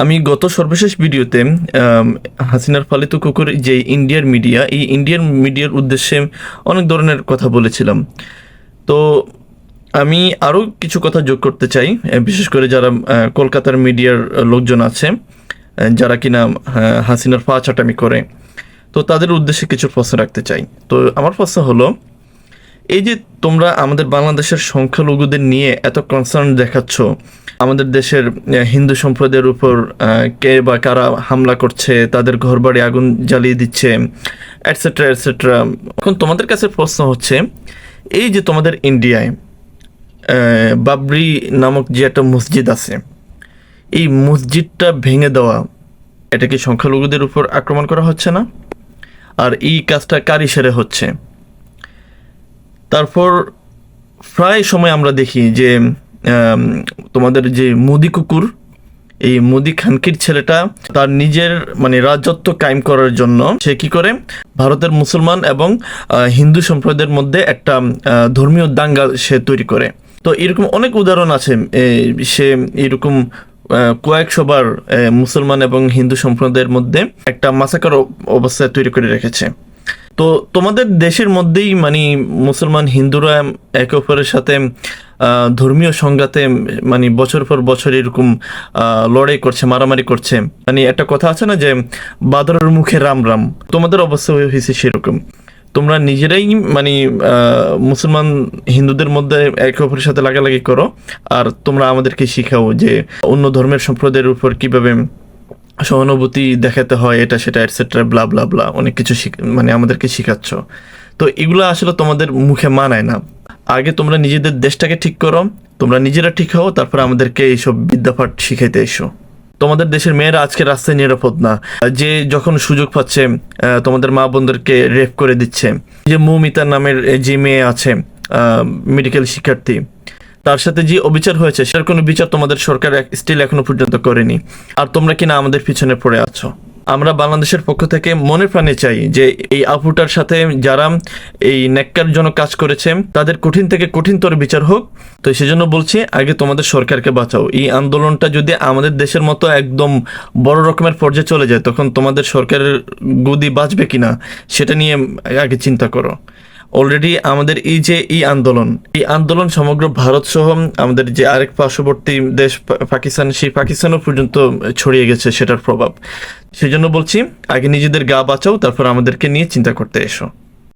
আমি গত সর্বশেষ ভিডিওতে হাসিনার পালিত কুকুর যে ইন্ডিয়ার মিডিয়া, এই ইন্ডিয়ান মিডিয়ার উদ্দেশ্যে অনেক ধরনের কথা বলেছিলাম। তো আমি আরও কিছু কথা যোগ করতে চাই বিশেষ করে যারা কলকাতার মিডিয়ার লোকজন আছে যারা কিনা হাসিনার পা চাটামি করে। তো তাদের উদ্দেশ্যে কিছু প্রশ্ন রাখতে চাই। তো আমার প্রশ্ন হলো এই যে তোমরা আমাদের বাংলাদেশের সংখ্যালঘুদের নিয়ে এত কনসার্ন দেখাচ্ছ, আমাদের দেশের হিন্দু সম্প্রদায়ের উপর কে বা কারা হামলা করছে, তাদের ঘরবাড়ি আগুন জ্বালিয়ে দিচ্ছে অ্যাটসেট্রা অ্যাটসেট্রা এখন তোমাদের কাছে প্রশ্ন হচ্ছে, এই যে তোমাদের ইন্ডিয়ায় বাবরি নামক যে একটা মসজিদ আছে, এই মসজিদটা ভেঙে দেওয়া, এটা কি সংখ্যালঘুদের উপর আক্রমণ করা হচ্ছে না? আর এই কাজটা কার ইশারে হচ্ছে? তারপর প্রায় সময় আমরা দেখি যে তোমাদের যে মুদি কুকুর এই মুদি খানকির ছেলেটা তার নিজের মানে রাজত্ব কায়েম করার জন্য সে কি করে? ভারতের মুসলমান এবং হিন্দু সম্প্রদায়ের মধ্যে একটা ধর্মীয় দাঙ্গা সে তৈরি করে। তো এরকম অনেক উদাহরণ আছে সে এরকম আহ, কয়েকশো বার আহ, মুসলমান এবং হিন্দু সম্প্রদায়ের মধ্যে একটা মাসাকার অবস্থা তৈরি করে রেখেছে। তো তোমাদের দেশের মধ্যেই মানে মুসলমান হিন্দুরা একে অপরের সাথে ধর্মীয় সংঘাতে মানে বছর পর বছর এরকম লড়াই করছে, মারামারি করছে। মানে একটা কথা আছে না যে, বাদরের মুখে রাম রাম। তোমাদের অবস্থা হয়েছে সেরকম। তোমরা নিজেরাই মানে মুসলমান হিন্দুদের মধ্যে একে অপরের সাথে লাগালাগি করো। আর তোমরা আমাদেরকে শিখাও যে অন্য ধর্মের সম্প্রদায়ের উপর কীভাবে সহানুভূতি দেখাতে হয়, এটা সেটা এটসেট্রা ব্লা ব্লা ব্লা অনেক কিছু মানে আমাদেরকে শিখাচ্ছ। তো এগুলো আসলে তোমাদের মুখে মানায় না। আগে তোমরা নিজেদের দেশটাকে ঠিক করো, তোমরা নিজেরা ঠিক হও, তারপর আমাদেরকে এইসব বিদ্যাপাঠ শিখাইতে এসো। তোমাদের দেশের মেয়েরা আজকে রাস্তায় নিরাপদ না। যে যখন সুযোগ পাচ্ছে তোমাদের মা বোনদেরকে রেপ করে দিচ্ছে। যে মৌমিতা নামের যে মেয়ে আছে মেডিকেল শিক্ষার্থী তার সাথে যে অবিচার হয়েছে, সেটার কোনো বিচার তোমাদের সরকার স্টিল এখনও পর্যন্ত করেনি। আর তোমরা কিনা আমাদের পিছনে পড়ে আছো। আমরা বাংলাদেশের পক্ষ থেকে মনে প্রাণে চাই যে এই আপুটার সাথে যারা এই ন্যাক্কার জন্য কাজ করেছে, তাদের কঠিন থেকে কঠিনতর বিচার হোক। তো সেজন্য বলছি, আগে তোমাদের সরকারকে বাঁচাও। এই আন্দোলনটা যদি আমাদের দেশের মতো একদম বড় রকমের পর্যায়ে চলে যায়, তখন তোমাদের সরকারের গদি বাঁচবে কিনা, সেটা নিয়ে আগে চিন্তা করো। অলরেডি আমাদের এই যে এই আন্দোলন এই আন্দোলন সমগ্র ভারত সহ আমাদের যে আরেক পার্শ্ববর্তী দেশ পাকিস্তান, সেই পাকিস্তানও পর্যন্ত ছড়িয়ে গেছে সেটার প্রভাব। সেই জন্য বলছি, আগে নিজেদের গা বাঁচাও, তারপর আমাদেরকে নিয়ে চিন্তা করতে এসো।